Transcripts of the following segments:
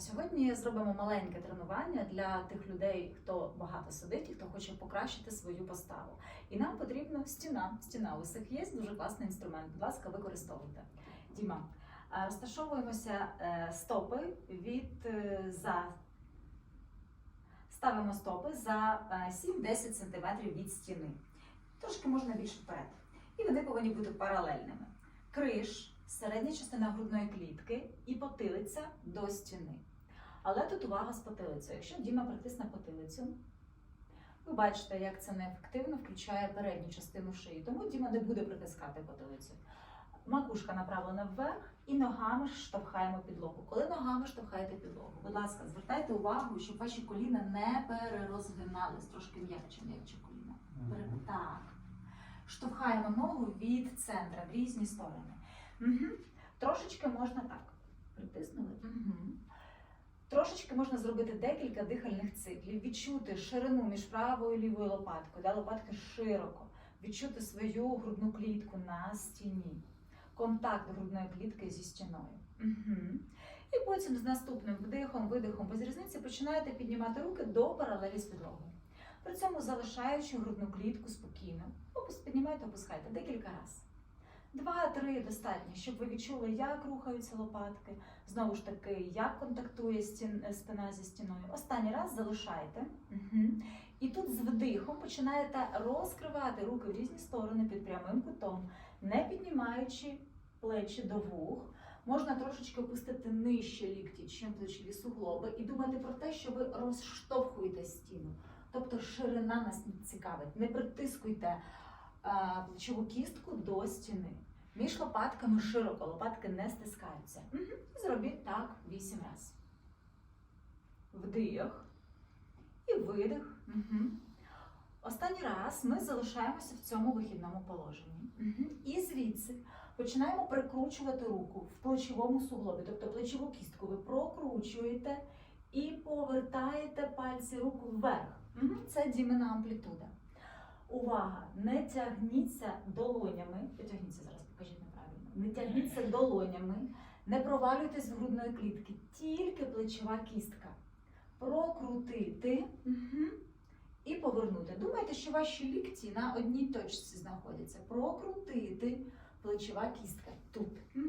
Сьогодні зробимо маленьке тренування для тих людей, хто багато сидить і хто хоче покращити свою поставу. І нам потрібна стіна. Стіна у всіх є дуже класний інструмент. Будь ласка, використовуйте. Діма, е, розташовуємося е, стопи від е, за. Ставимо стопи за е, 7-10 см від стіни. Трошки можна більше вперед. І вони повинні бути паралельними. Криш, середня частина грудної клітки і потилиця до стіни. Але тут увага з потилицею. Якщо Діма притисне потилицю, ви бачите, як це неефективно включає передню частину шиї. Тому Діма не буде притискати потилицю. Макушка направлена вверх і ногами штовхаємо підлогу. Коли ногами штовхаєте підлогу, будь ласка, звертайте увагу, щоб ваші коліна не перерозгинались. Трошки м'якче, м'якче коліна. Пере- Так. Штовхаємо ногу від центра в різні сторони. Угу. Трошечки можна так. Притиснули. Угу. Трошечки можна зробити декілька дихальних циклів, відчути ширину між правою і лівою лопаткою, да, лопатки широко, відчути свою грудну клітку на стіні, контакт грудної клітки зі стіною. Угу. І потім з наступним вдихом, видихом без різниці починаєте піднімати руки до паралелі з підлогою. При цьому залишаючи грудну клітку спокійно. Опус піднімайте, опускайте декілька разів. Два-три достатньо, щоб ви відчули, як рухаються лопатки. Знову ж таки, як контактує стін, е, спина зі стіною. Останній раз залишайте. Угу. І тут з вдихом починаєте розкривати руки в різні сторони під прямим кутом, не піднімаючи плечі до вух. Можна трошечки опустити нижче лікті, чим плечові суглоби, і думати про те, що ви розштовхуєте стіну. Тобто ширина нас цікавить. Не притискуйте а, плечову кістку до стіни. Між лопатками широко, лопатки не стискаються. Зробіть так 8 разів. Вдих і видих. Угу. Останній раз ми залишаємося в цьому вихідному положенні. Угу. І звідси починаємо прикручувати руку в плечовому суглобі, тобто плечову кістку ви прокручуєте і повертаєте пальці руку вверх. Угу. Це дімена амплітуда. Увага! Не тягніться долонями. Потягніться зараз, покажіть неправильно. Не тягніться долонями, не провалюйтесь в грудної клітки, тільки плечова кістка. Прокрутити угу. і повернути. Думайте, що ваші лікті на одній точці знаходяться. Прокрутити плечова кістка тут. Угу.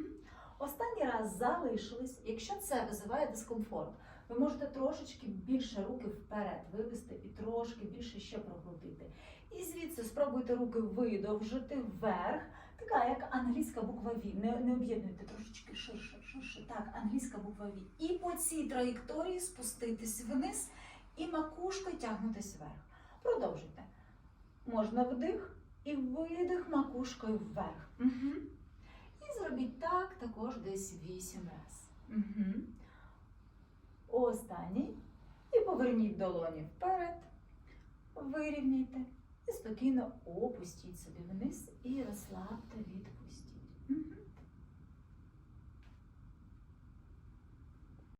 Останній раз залишились. Якщо це визиває дискомфорт, ви можете трошечки більше руки вперед вивести і трошки більше ще прокрутити. І звідси спробуйте руки видовжити вверх, така як англійська буква В. Не, не об'єднуйте трошечки ширше, ширше. Так, англійська буква В. І по цій траєкторії спуститись вниз і макушкою тягнутись вверх. Продовжуйте. Можна вдих і видих макушкою вверх. Угу. І зробіть так також десь 8 разів. Угу. Останній. І поверніть долоні вперед, вирівняйте і спокійно опустіть собі вниз і розслабте, відпустіть.